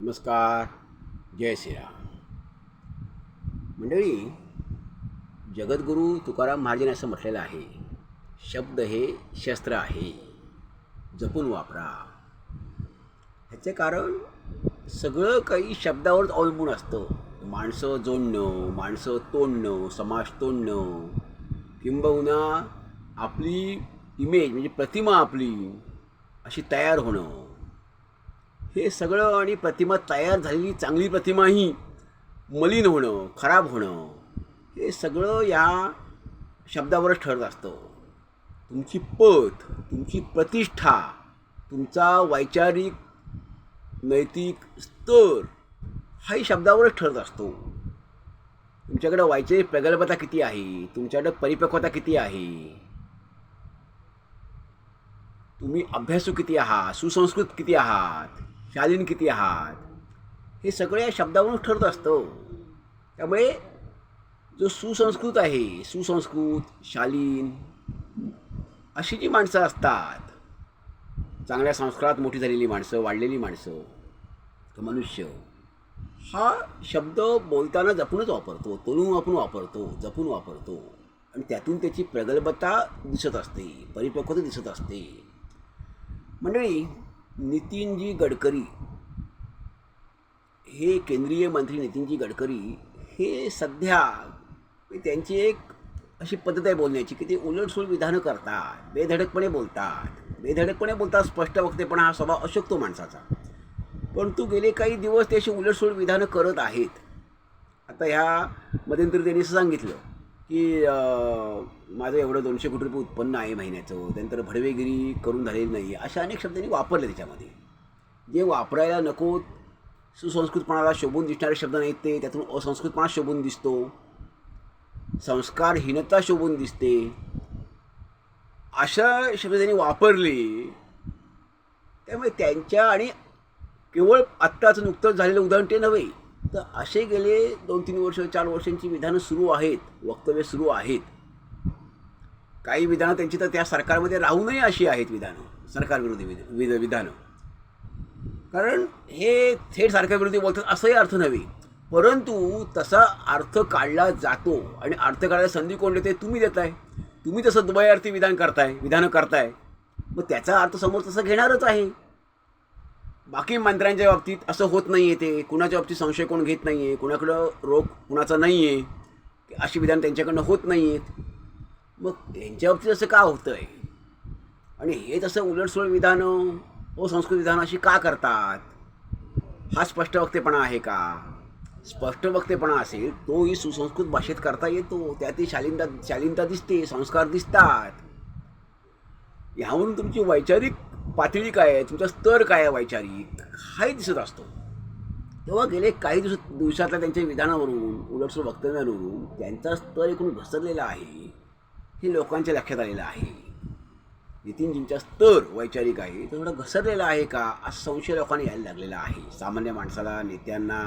नमस्कार जय श्रीराम. मंडळी जगद्गुरू तुकाराम महाराजांनी असं म्हटलेलं आहे शब्द हे शस्त्र आहे जपून वापरा. ह्याचे कारण सगळं काही शब्दावरच अवलंबून असतं. माणसं जोडणं माणसं तोडणं समाज तोडणं किंबहुना आपली इमेज म्हणजे प्रतिमा आपली अशी तयार होणं हे सगळं आणि प्रतिमा तयार झालेली चांगली प्रतिमा ही मलिन होणं खराब होणं हे सगळं या शब्दावरच ठरत असतं. तुमची पत तुमची प्रतिष्ठा तुमचा वैचारिक नैतिक स्तर हाही शब्दावरच ठरत असतो. तुमच्याकडं वैचारिक प्रगल्भता किती आहे? तुमच्याकडं परिपक्वता किती आहे? तुम्ही अभ्यासू किती आहात? सुसंस्कृत किती आहात? शालीन किती आहात? हे सगळं या शब्दावरून ठरत असतं. त्यामुळे जो सुसंस्कृत आहे सुसंस्कृत शालीन अशी जी माणसं असतात चांगल्या संस्कारात मोठी झालेली माणसं वाढलेली माणसं तो मनुष्य हा शब्द बोलताना जपूनच वापरतो तोलून आपण वापरतो जपून वापरतो. आणि त्यातून त्याची प्रगल्भता दिसत असते परिपक्वता दिसत असते. मंडळी नितीनजी गडकरी हे केंद्रीय मंत्री नितीनजी गडकरी हे सध्या त्यांची एक अशी पद्धत आहे बोलण्याची की ते उलटसूल विधानं करतात बेधडकपणे बोलतात. बेधडकपणे बोलतात स्पष्ट वक्तेपणा हा स्वभाव अशक्तो माणसाचा. परंतु गेले काही दिवस ते अशी उलटसूल विधानं करत आहेत. आता ह्या मध्यंतरी त्यांनी सांगितलं. की माझं एवढं दोनशे कोटी रुपये उत्पन्न आहे महिन्याचं त्यानंतर भडवेगिरी करून झालेली नाही अशा अनेक शब्दांनी वापरले त्याच्यामध्ये. जे वापरायला नको सुसंस्कृतपणाला शोभून दिसणारे शब्द नाहीत ते त्यातून असंस्कृतपणा शोभून दिसतो. संस्कारहीनता शोभून दिसते. अशा शब्द त्यांनी वापरले. त्यामुळे त्यांच्या आणि केवळ आत्ताच नुकतंच झालेलं उदाहरण ते नव्हे. तर असे गेले दोन तीन वर्ष चार वर्षांची विधानं सुरू आहेत वक्तव्य सुरू आहेत. काही विधानं त्यांची तर त्या सरकारमध्ये राहू नये अशी आहेत विधानं सरकारविरोधी विध विध विधानं. कारण हे थेट सरकारविरोधी बोलतात असंही अर्थ नव्हे. परंतु तसा अर्थ काढला जातो आणि अर्थ काढायला संधी कोण देते? तुम्ही देताय. तुम्ही तसं दुबई अर्थी विधान करताय विधानं करताय. मग त्याचा अर्थ समोर तसं घेणारच आहे. बाकी मंत्र्यांच्या बाबतीत असं होत नाही आहे ते. कुणाच्या बाबतीत संशय कोण घेत नाही आहे कुणाकडं रोग कुणाचा नाही आहे अशी विधान त्यांच्याकडनं होत नाही आहेत मग त्यांच्या बाबतीत असं का होतं आहे आणि हे तसं उलटसुलट विधानं व संस्कृत विधानं अशी का करतात? हा स्पष्ट वक्तेपणा आहे का? स्पष्ट वक्तेपणा असेल तोही सुसंस्कृत भाषेत करता येतो. त्यातही शालीनता शालीनता दिसते संस्कार दिसतात. ह्यावरून तुमची वैचारिक पातळी काय आहे? तुमचा स्तर काय आहे वैचारिक? हाही दिसत असतो. तेव्हा गेले काही दिवस दिवसातल्या त्यांच्या विधानावरून उलटसर वक्तव्यावरून त्यांचा स्तर एकूण घसरलेला आहे हे लोकांच्या लक्षात आलेलं आहे. नितीनजींचा स्तर वैचारिक आहे तो थोडा घसरलेला आहे का? असा संशय लोकांना यायला लागलेला आहे. सामान्य माणसाला नेत्यांना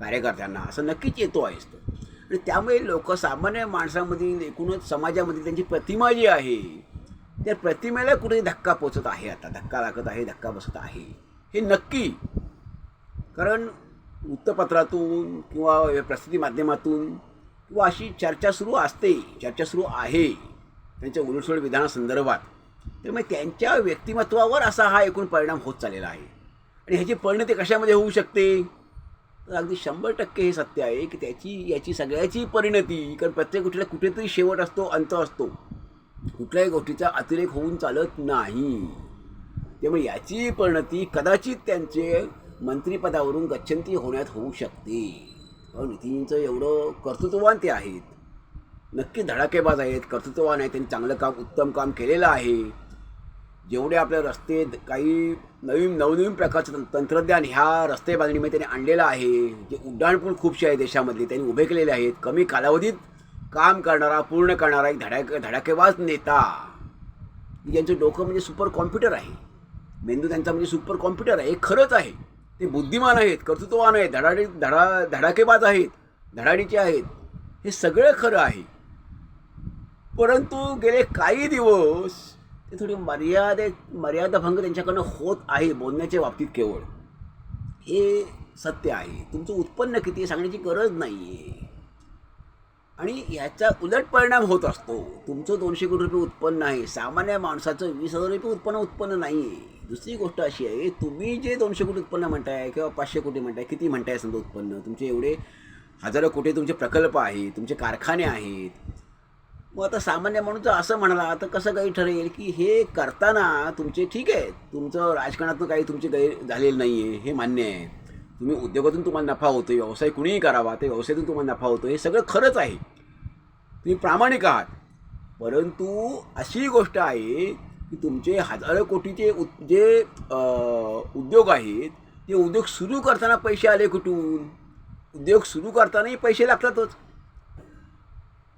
कार्यकर्त्यांना असं नक्कीच येतो आहे तो आणि त्यामुळे लोक सामान्य माणसामधील एकूणच समाजामधील त्यांची प्रतिमा जी आहे त्या प्रतिमेला कुठेही धक्का पोचत आहे आता धक्का लागत आहे धक्का बसत आहे. हे नक्की. कारण वृत्तपत्रातून किंवा प्रसिद्धी माध्यमातून किंवा अशी चर्चा सुरू असते चर्चा सुरू आहे त्यांच्या उलटसोड विधानासंदर्भात त्यामुळे त्यांच्या व्यक्तिमत्वावर असा हा एकूण परिणाम होत चाललेला आहे. आणि ह्याची परिणती कशामध्ये होऊ शकते? तर अगदी शंभर टक्के हे सत्य आहे की त्याची याची सगळ्याची परिणती कारण प्रत्येक गोष्टीला कुठेतरी शेवट असतो अंत असतो. कुठल्याही गोष्टीचा अतिरेक होऊन चालत नाही. त्यामुळे याची परिणती कदाचित त्यांचे मंत्रिपदावरून गच्छंती होण्यात होऊ शकते. कारण नितीनचं एवढं कर्तृत्ववान ते आहेत. नक्की धडाकेबाज आहेत कर्तृत्ववान आहेत त्यांनी चांगलं काम उत्तम काम केलेलं आहे. जेवढे आपले रस्ते काही नवीन नवनवीन प्रकारचं तंत्रज्ञान ह्या रस्ते बांधणीमध्ये त्यांनी आणलेलं आहे. जे उड्डाणपूल खूपशे आहे देशामधले त्यांनी उभे केलेले आहेत. कमी कालावधीत काम करणारा पूर्ण करणारा एक धडाक धडाकेबाज नेता. यांचं डोकं म्हणजे सुपर कॉम्प्युटर आहे. मेंदू त्यांचा म्हणजे सुपर कॉम्प्युटर आहे. हे खरंच आहे. ते बुद्धिमान आहेत कर्तृत्ववान आहेत धडाडी धडा धडाकेबाज आहेत धडाडीचे आहेत. हे सगळं खरं आहे. परंतु गेले काही दिवस ते थोडी मर्यादेत मर्यादाभंग त्यांच्याकडनं होत आहे बोलण्याच्या बाबतीत केवळ. हे सत्य आहे. तुमचं उत्पन्न किती सांगण्याची गरज नाही आहे आणि ह्याचा उलट परिणाम होत असतो. तुमचं दोनशे कोटी रुपये उत्पन्न आहे सामान्य माणसाचं वीस हजार रुपये उत्पन्न उत्पन्न नाही आहे दुसरी गोष्ट अशी आहे तुम्ही जे दोनशे कोटी उत्पन्न म्हणताय किंवा पाचशे कोटी म्हणताय किती म्हणताय समजा उत्पन्न? तुमचे एवढे हजारो कोटी तुमचे प्रकल्प आहेत तुमचे कारखाने आहेत. मग आता सामान्य माणूस असं म्हणाला तर कसं काही ठरेल की हे करताना तुमचे ठीक आहे तुमचं राजकारणातून काही तुमचे गैर झालेलं नाही आहे हे मान्य आहे. तुम्ही उद्योगातून तुम्हाला नफा होतो व्यवसाय कुणीही करावा ते व्यवसायातून तुम्हाला नफा होतो हे सगळं खरंच आहे. तुम्ही प्रामाणिक आहात. परंतु अशी गोष्ट आहे की तुमचे हजारो कोटीचे उ जे उद्योग आहेत ते उद्योग सुरू करताना पैसे आले कुठून? उद्योग सुरू करतानाही पैसे लागतातच.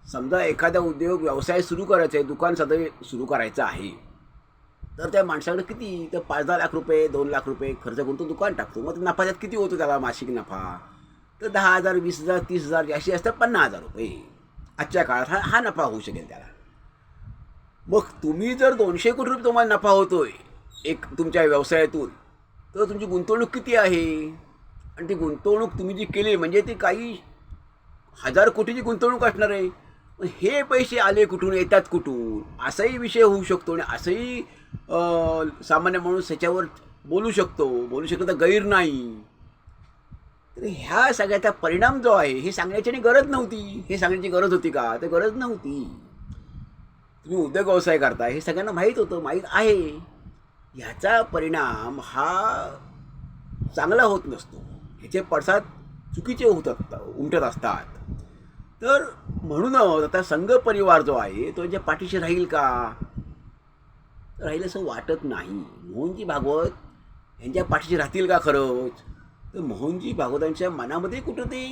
समजा एखादा उद्योग व्यवसाय सुरू करायचा आहे दुकान सदैव सुरू करायचं आहे तर त्या माणसाकडे किती? तर पाच दहा लाख रुपये दोन लाख रुपये खर्च करून तो दुकान टाकतो. मग नफा त्यात किती होतो त्याला मासिक नफा? तर दहा हजार वीस हजार तीस हजार जास्ती असतात पन्नास हजार रुपये. आजच्या काळात हा हा नफा होऊ शकेल त्याला. मग तुम्ही जर दोनशे कोटी रुपये तुम्हाला नफा होतोय एक तुमच्या व्यवसायातून तर तुमची गुंतवणूक किती आहे? आणि ती गुंतवणूक तुम्ही जी केली म्हणजे ती काही हजार कोटीची गुंतवणूक असणार आहे. हे पैसे आले कुठून येतात कुठून? असाही विषय होऊ शकतो आणि असंही सामान्य माणूस ह्याच्यावर बोलू शकतो. बोलू शकतो तर गैर नाही. तर ह्या सगळ्याचा परिणाम जो आहे हे सांगण्याची आणि गरज नव्हती. हे सांगण्याची गरज होती का? तर गरज नव्हती. तुम्ही उद्योग व्यवसाय करता हे सगळ्यांना माहीत होतं माहीत आहे. ह्याचा परिणाम हा चांगला होत नसतो. ह्याचे पडसाद चुकीचे होत असतात उमटत असतात. तर म्हणूनच आता संघ परिवार जो आहे तो ज्या पाठीशी राहील का? राहील असं वाटत नाही. मोहनजी भागवत यांच्या पाठीशी राहतील का खरंच? तर मोहनजी भागवतांच्या मनामध्ये कुठं ते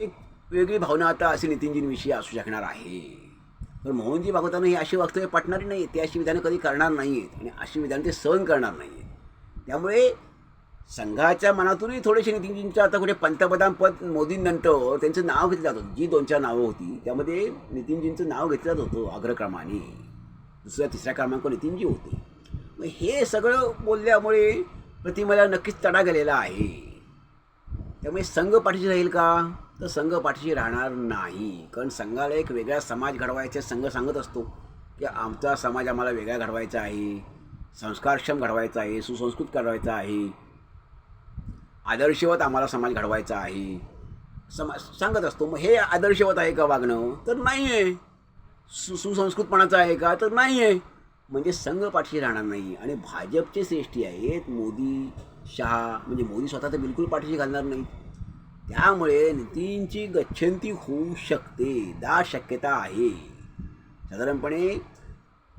एक वेगळी भावना आता असे नितीनजींविषयी असू शकणार आहे. तर मोहनजी भागवतांना ही अशी वक्तव्य पटणारी नाही ते अशी विधानं कधी करणार नाही आहेत आणि अशी विधानं ते सहन करणार नाही आहेत त्यामुळे संघाच्या मनातूनही थोडेसे नितीनजींचं आता कुठे पंतप्रधान पद मोदींनंतर त्यांचं नाव घेतलं जात होतं जी दोन चार नावं होती त्यामध्ये नितीनजींचं नाव घेतलं जात होतं अग्रक्रमाने. दुसऱ्या तिसऱ्या क्रमांक नितीनजी होते. मग हे सगळं बोलल्यामुळे प्रतिमेला नक्कीच तडा गेलेला आहे. त्यामुळे संघ पाठीशी राहील का? तर संघ पाठीशी राहणार नाही. कारण संघाला एक वेगळा समाज घडवायचा संघ सांगत असतो की आमचा समाज आम्हाला वेगळा घडवायचा आहे संस्कारक्षम घडवायचा आहे सुसंस्कृत घडवायचा आहे आदर्शवत आम्हाला समाज घडवायचा आहे. समाज सांगत असतो मग हे आदर्शवत आहे का वागणं? तर नाही आहे सु सुसंस्कृतपणाचं आहे का? तर नाही आहे म्हणजे संघ पाठीशी राहणार नाही. आणि भाजपचे श्रेष्ठी आहेत मोदी शहा म्हणजे मोदी स्वतः तर बिलकुल पाठीशी घालणार नाहीत. त्यामुळे नितीनची गच्छंती होऊ शकते दा शक्यता आहे. साधारणपणे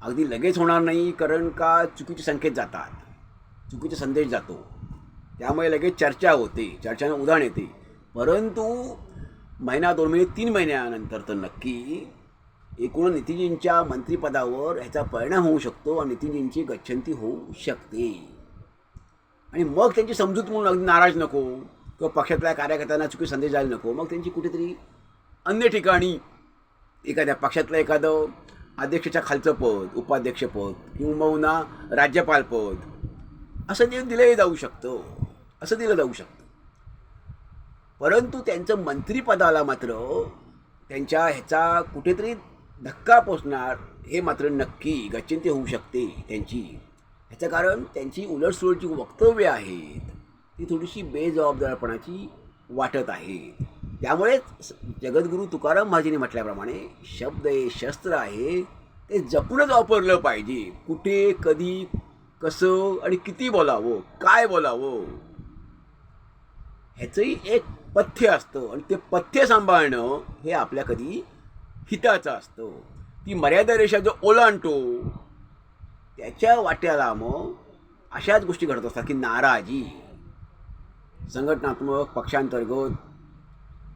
अगदी लगेच होणार नाही कारण का चुकीचे संकेत जातात चुकीचा संदेश जातो. त्यामुळे लगेच चर्चा होते चर्चानं उदाहरण येते. परंतु महिना दोन महिने तीन महिन्यानंतर तर नक्की एकूण नितीनजींच्या मंत्रिपदावर ह्याचा परिणाम होऊ शकतो आणि नितीनजींची गच्छंती होऊ शकते. आणि मग त्यांची समजूत म्हणून अगदी नाराज नको किंवा पक्षातल्या कार्यकर्त्यांना चुकी संदेश जायला नको मग त्यांची कुठेतरी अन्य ठिकाणी एखाद्या पक्षातलं एखादं अध्यक्षाच्या खालचं पद उपाध्यक्षपद किंबहुना राज्यपालपद असं ते दिलं जाऊ शकतं असं दिलं जाऊ शकतं. परंतु त्यांचं मंत्रिपदाला मात्र त्यांच्या ह्याचा कुठेतरी धक्का पोचणार हे मात्र नक्की गच्छिंती होऊ शकते त्यांची. ह्याचं कारण त्यांची उलटसुलटची वक्तव्य आहेत. ती थोडीशी बेजबाबदारपणाची वाटत आहेत. त्यामुळेच जगद्गुरू तुकाराम महाजीने म्हटल्याप्रमाणे शब्द हे शस्त्र आहे ते जपूनच वापरलं पाहिजे. कुठे कधी कसं आणि किती बोलावं काय बोलावं? ह्याचंही एक पथ्य असतं आणि ते पथ्य सांभाळणं हे आपल्या कधी हिताचं असतं. ती मर्यादा रेषा जो ओलांडतो त्याच्या वाट्याला मग अशाच गोष्टी घडत असतात की नाराजी संघटनात्मक पक्षांतर्गत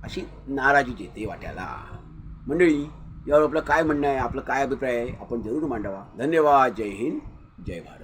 अशी नाराजी येते वाट्याला. मंडळी यावर आपलं काय म्हणणं आहे आपलं काय अभिप्राय आहे आपण जरूर मांडावा. धन्यवाद. जय हिंद. जय भारत.